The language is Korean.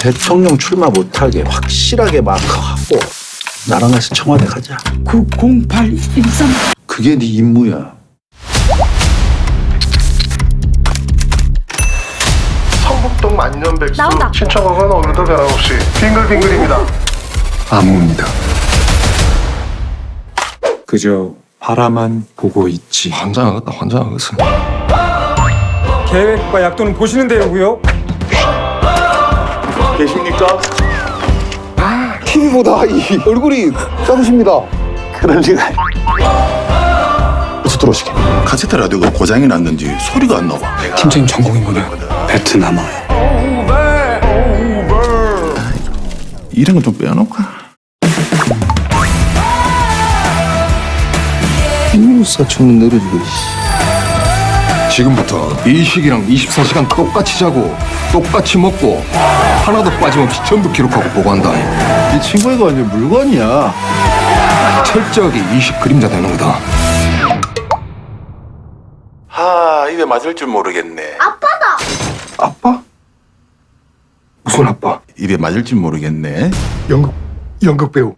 대통령 출마 못하게 확실하게 마크하고 나랑 같이 청와대 가자. 90813 그게 네 임무야. 성북동 만년백수 나온다. 신청곡은 오늘도 변함없이 빙글빙글입니다. 암호입니다. 그저 바라만 보고 있지. 환장하겠다 환장하겠어. 계획과 약도는 보시는 대로고요. 계십니까? TV보다 이 얼굴이 작으십니다. 그럴 리가. 어서 들어오시게. 카세트 라디오가 고장이 났는지 소리가 안 나와. 팀장님 전공이 뭐냐? 베트남어. 이런 건 좀 빼놓을까? 인사촌은 내려주고. 지금부터 이식이랑 24시간 똑같이 자고 똑같이 먹고 하나도 빠짐없이 전부 기록하고 보고한다. 이 친구가 완전 물건이야. 철저하게 이식 그림자 되는 거다. 하, 입에 맞을 줄 모르겠네. 아빠? 무슨 아빠? 입에 맞을 줄 모르겠네. 연극 연극 배우.